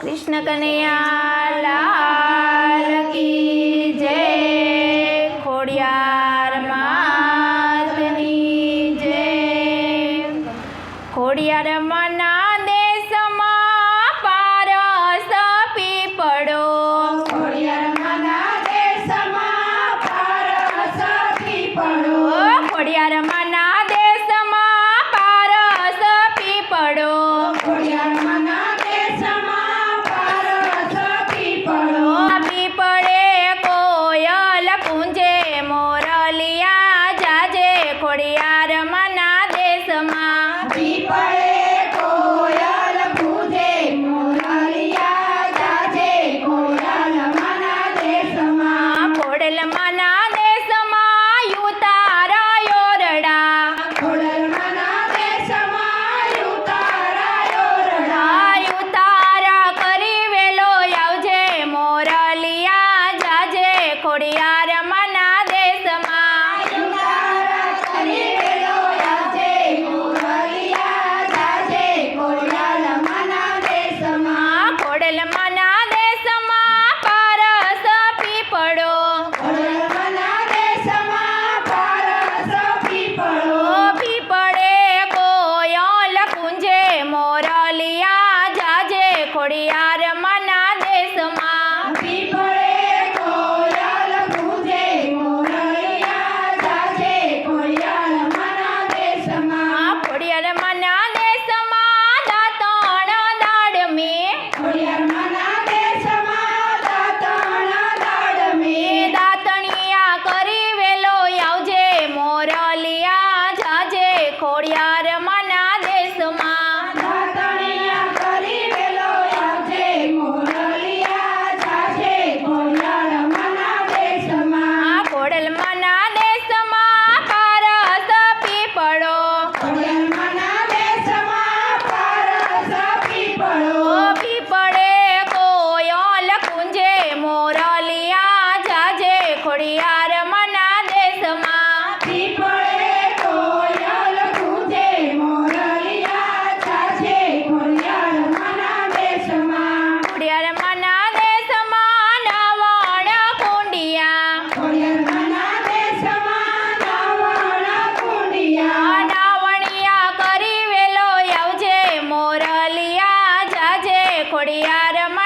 કૃષ્ણ કનૈયા લાલ કી જય ખોડિયાર માતની જય. ખોડિયાર મના ખોડિયાર પડિયાર મના દેશમાં. ഹാപ്പിയാ കൊടിയാരമ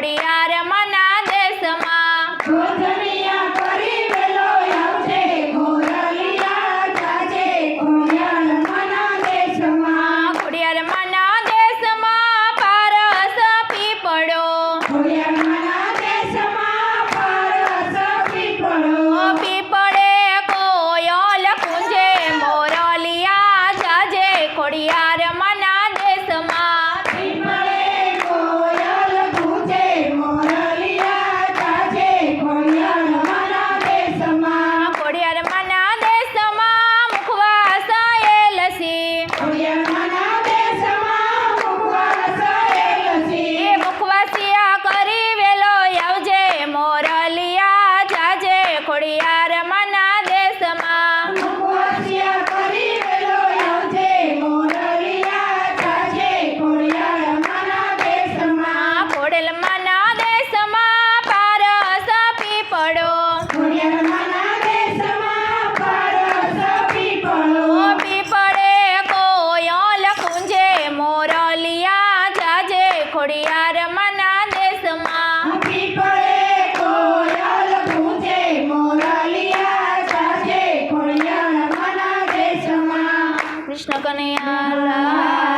gloria কৃষ্ণ কনে আলা